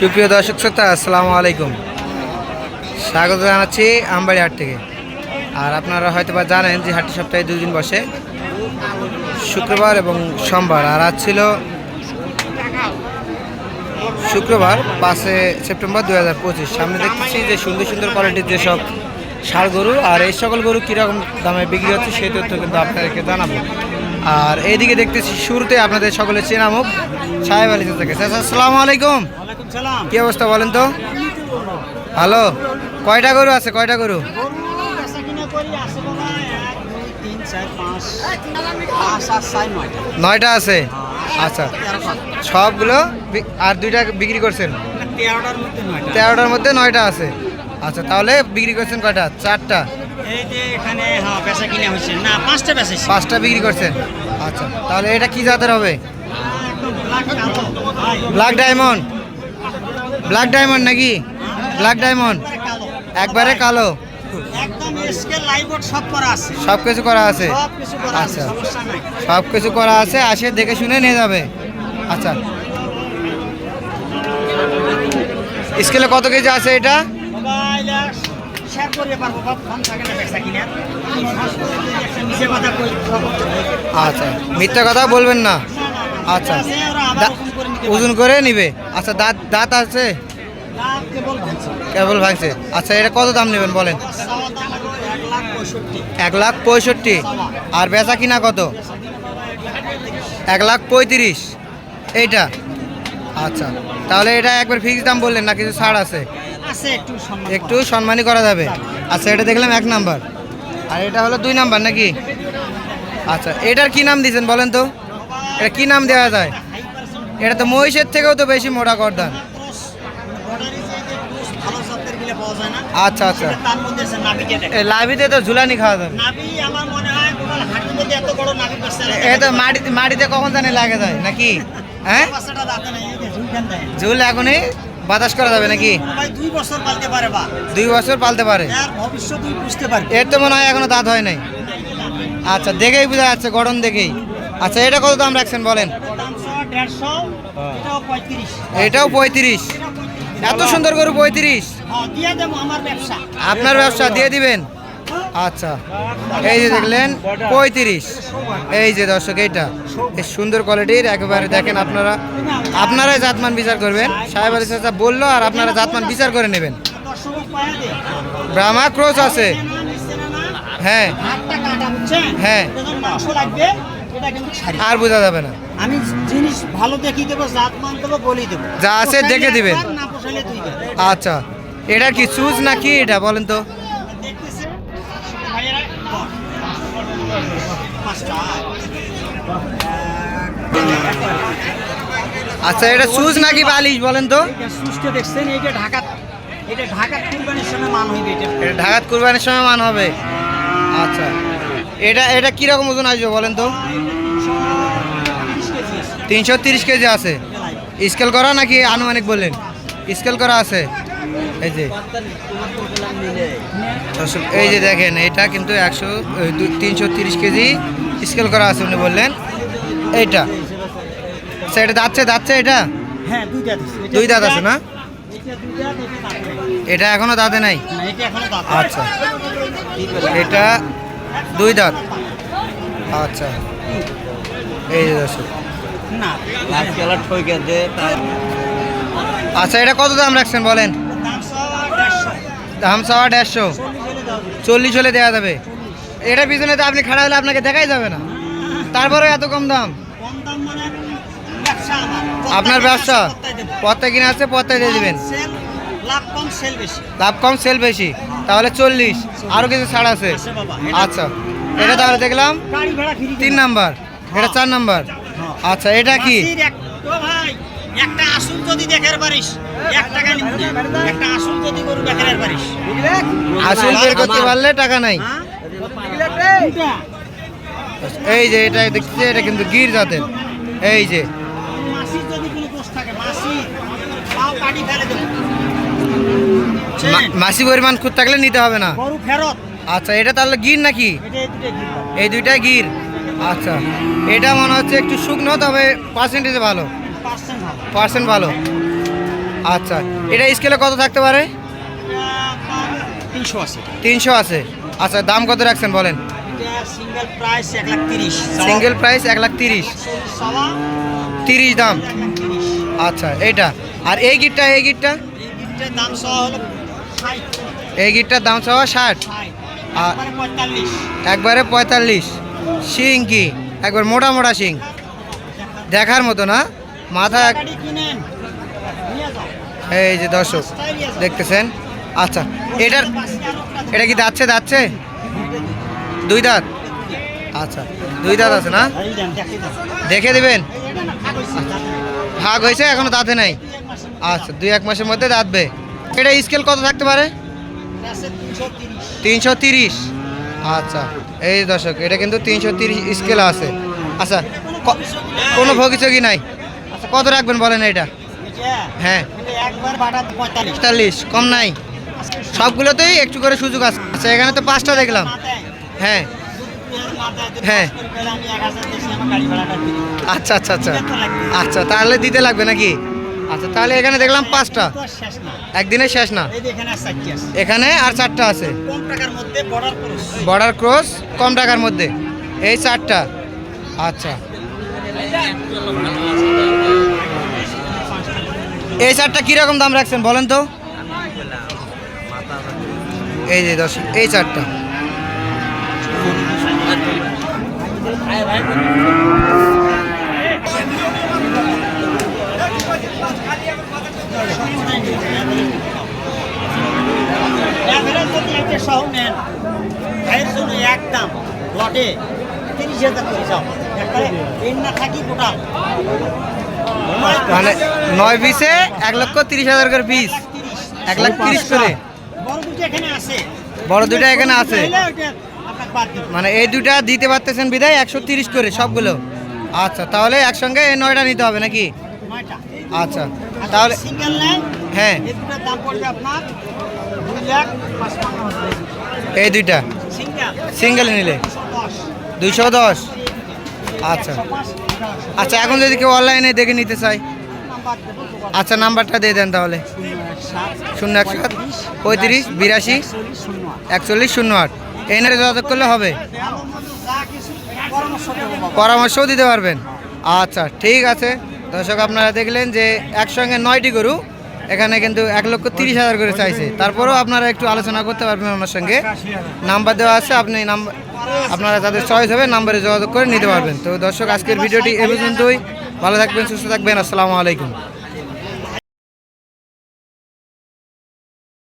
সুপ্রিয় দর্শক শ্রোতা, আসসালামু আলাইকুম। স্বাগত জানাচ্ছি আমবাড়ি হাট থেকে। আর আপনারা হয়তো বা জানেন যে হাটটি সপ্তাহে দুই দিন বসে, শুক্রবার এবং সোমবার। আর আজ ছিল শুক্রবার পাঁচে সেপ্টেম্বর দু হাজার পঁচিশ। সামনে দেখতেছি যে সুন্দর সুন্দর কোয়ালিটির যেসব ষাড় গরু, আর এই সকল গরু কীরকম দামে বিক্রি হচ্ছে সেই তথ্য কিন্তু আপনাদেরকে জানাব। আর এইদিকে দেখতেছি শুরুতে আপনাদের সকলে চেনা মুখ, সাহেব আলী থেকে আসসালামু আলাইকুম। কি অবস্থা বলেন তো? ভালো কয়টা গরু আছে কয়টা গরু? নয়টা। আছে? আচ্ছা। সবগুলো আর দুইটা বিক্রি করছেন? তেরোটার মধ্যে নয়টা। আছে। আচ্ছা তাহলে বিক্রি করছেন কয়টা? চারটা? হ্যাঁ পাঁচটা বিক্রি করছেন? আচ্ছা তাহলে এটা কি জাতের হবে? ব্ল্যাক ডায়মন্ড ব্ল্যাক ডায়মন্ড নাকি? ব্ল্যাক ডায়মন্ড একবারে কালো। সব কিছু করা আছে? আচ্ছা। সমস্যা সব কিছু করা আছে আসে দেখে শুনে নিয়ে যাবে। আচ্ছা। স্কেলে কত কেজি আছে এটা? আচ্ছা মিথ্যা কথা বলবেন না। আচ্ছা। দা- ওজন করে নিবে? আচ্ছা দাঁত দাঁত আছে? কেবল ভাঙছে। আচ্ছা এটা কত দাম নেবেন বলেন? এক লাখ পঁয়ষট্টি। আর বেচা কিনা কত? এক লাখ পঁয়ত্রিশ। এইটা? আচ্ছা তাহলে এটা একবার ফিক্স দাম বললেন না কিছু ছাড় আছে? আছে একটু সম্মান একটু সম্মানই করা যাবে। আচ্ছা এটা দেখলাম এক নাম্বার। আর এটা হলো দুই নাম্বার নাকি? আচ্ছা এটার কি নাম দিয়েছেন বলেন তো? এটা কি নাম দেওয়া যায়? এটা তো মহিষের থেকেও তো বেশি মোটা করদান ভালো জাতের গিলে পাওয়া যায় না আচ্ছা। আচ্ছা লাভিতে তো ঝুলানি খাওয়া যাবে। নাভি আমার টোটাল হাঁটুর মধ্যে এত বড় নাভি বাচ্চা এ তো মাটিতে মাটিতে কখন জানি লাগে যায়, নাকি? হ্যাঁ? ঝুল এখনই বাতাস করা যাবে নাকি? দুই বছর পালতে পারে। এর তো মনে হয় এখনও দাঁত হয় নাই। আচ্ছা দেখেই বোঝা যাচ্ছে গঠন দেখেই। আচ্ছা এটা কত দাম রাখছেন বলেন? দেড়শো এটাও পঁয়ত্রিশ। এত সুন্দর গরু পঁয়ত্রিশ। হ্যাঁ আপনার ব্যবসা দিয়ে দিবেন? আচ্ছা। এই যে দেখলেন পঁয়ত্রিশ। এই যে দর্শক এইটা। এই সুন্দর কোয়ালিটির একেবারে দেখেন আপনারা। আপনারাই জাতমান বিচার করবেন। সাহেব আলী চাচা বলল আর আপনারা জাতমান বিচার করে নেবেন। ব্রাহ্মা ক্রোচ আছে। হ্যাঁ। হ্যাঁ। যখন মাংস লাগবে এটা কিন্তু ছাড়ি। আর বোঝা যাবে না। আমি জিনিস ভালো দেখিয়ে দেবো জাত মান দেবো বলি দেবো। যা আছে দেখে দিবেন। না আচ্ছা এটা কি চুজ নাকি এটা বলেন তো। আচ্ছা এটা চুজ নাকি বালিশ বলেন তো। সুস্থ দেখছেন এইটা ঢাকা এটা ঢাকা কুরবানির সময় মান হইবে এটা। এটা ঢাকাত কুরবানির সময় মান হবে। আচ্ছা এটা এটা কীরকম ওজন আসবে বলেন তো? তিনশো তিরিশ কেজি আছে। স্কেল করা নাকি আনুমানিক বললেন? স্কেল করা আছে। এই যে। এই যে দেখেন এটা কিন্তু একশো তিনশো তিরিশ কেজি স্কেল করা আছে উনি বললেন। এইটা। আচ্ছা এটা যাচ্ছে যাচ্ছে এটা? হ্যাঁ এটা দুই দাঁত আছে না? এটা এখনও দাঁতে নাই? আচ্ছা। এটা দুই দাঁত। আচ্ছা। এই যে দর্শক। না। আচ্ছা এটা কত দাম রাখছেন বলেন? দাম সব দেড়শো। চল্লিশ হলে দেওয়া যাবে। এটা পিছনে তো আপনি খাড়া হলে আপনাকে দেখাই যাবে না। তারপরে এত কম দাম? মানে আপনার ব্যবসা? পত্তা কিনে আছে পত্তায় দিয়ে দেবেন। লাভ কম সেল বেশি। লাভ কম সেল বেশি তাহলে চল্লিশ। আরও কিছু ছাড় আছে। আচ্ছা এটা তাহলে দেখলাম। তিন নাম্বার। এটা চার নাম্বার। আচ্ছা এটা কি? ভাই একটা আসুন যদি দেখার পারিস। এক টাকা একটা আসুন যদি গরু দেখার পারিস। আসল বের করতে পারলে টাকা নাই। হ্যাঁ? এই যে এটা দেখছি এটা কিন্তু গির জাতের। এই যে। মাসি পরিমাণ খুঁত থাকলে নিতে হবে না। আচ্ছা এটা তাহলে গির নাকি? এই দুইটাই গির। আচ্ছা এটা মনে হচ্ছে একটু শুকনো তবে পার্সেন্টেজে ভালো। পার্সেন্ট ভালো। আচ্ছা এটা স্কেলে কত থাকতে পারে? তিনশো আছে তিনশো আছে আচ্ছা দাম কত রাখছেন বলেন? সিঙ্গেল প্রাইস এক লাখ তিরিশ। তিরিশ। দাম। আচ্ছা এইটা। আর এই গিটটা এই গিটটা? এই গিটটার দাম সহ ষাট। আর- একবারে পঁয়তাল্লিশ। শিং কি? একবার মোটা মোটা শিং দেখার মতো না। মাথা এই যে দর্শক। দেখতেছেন? আচ্ছা এটার এটা কি দাচ্ছে দাচ্ছে দুই দাঁত? আচ্ছা দুই দাঁত আছে না? দেখে দিবেন? না, ভাগ হয়েছে। এখনও দাঁতে নাই। আচ্ছা দুই এক মাসের মধ্যে দাঁতবে। এটা স্কেল কত থাকতে পারে? এটা আছে 330 তিনশো তিরিশ। আচ্ছা এই দর্শক এটা কিন্তু তিনশো তিরিশ স্কেল আছে। আচ্ছা কোনো ভগিচগি নাই? আচ্ছা কত রাখবেন বলেন এটা? হ্যাঁ। এটা একবার বাটা 45 পঁয়তাল্লিশ কম নাই। সবগুলোতেই একটু করে সুযোগ আছে। আচ্ছা এখানে তো পাঁচটা দেখলাম। হ্যাঁ। হ্যাঁ। পাঁচ করে পেলে আমি 1000 দিয়েছি, আমার গাড়ি ভাড়াটা দিন। আচ্ছা আচ্ছা আচ্ছা। আচ্ছা তাহলে দিতে লাগবে নাকি? আচ্ছা তাহলে এখানে দেখলাম পাঁচটা। আর শেষ না। এখানে আর চারটি আছে। বর্ডার ক্রস কম টাকার মধ্যে এই চারটা। আচ্ছা। এই চারটা কীরকম দাম রাখছেন বলেন তো? এই যে দশ এই চারটা। এবারে যদি একটা সহ নেন, ভাইয়ের জন্য এক দাম, লটে 30,000 করে যাও। এর না থাকি টোটাল। মানে নয় পিসে এক লক্ষ তিরিশ হাজার করে পিস এক লাখ তিরিশ করে বড় দুটো এখানে আছে। মানে এই দুটা দিতে পারতেছেন বিদায় একশো তিরিশ করে সবগুলো আচ্ছা তাহলে একসঙ্গে এই নয়টা নিতে হবে নাকি আচ্ছা তাহলে সিঙ্গেল নেন হ্যাঁ। এই দুটোর দাম পড়বে আপনার দুই লাখ এই দুইটা? সিঙ্গেল নিলে? দশ। দুইশো দশ? আচ্ছা। আচ্ছা এখন যদি কেউ অনলাইনে দেখে নিতে দোকান। আচ্ছা নাম্বারটা দিয়ে দেন তাহলে। শূন্য এক সাত, পঁয়ত্রিশ বিরাশি একচল্লিশ, শূন্য আট। এই নারে যোগাযোগ করলে হবে? পরামর্শও দিতে পারবেন। আচ্ছা ঠিক আছে। দর্শক, আপনারা দেখলেন যে একসঙ্গে নয়টি গরু, এখানে কিন্তু এক লক্ষ তিরিশ হাজার করে চাইছে। তারপরেও আপনারা একটু আলোচনা করতে পারবেন ওনার সঙ্গে। নাম্বার দেওয়া আছে, আপনি আপনারা যাদের চয়েস হবে নাম্বারে যোগাযোগ করে নিতে পারবেন। তো দর্শক, আজকের ভিডিওটি এ পর্যন্তই। ভালো থাকবেন, সুস্থ থাকবেন, আসসালামু আলাইকুম।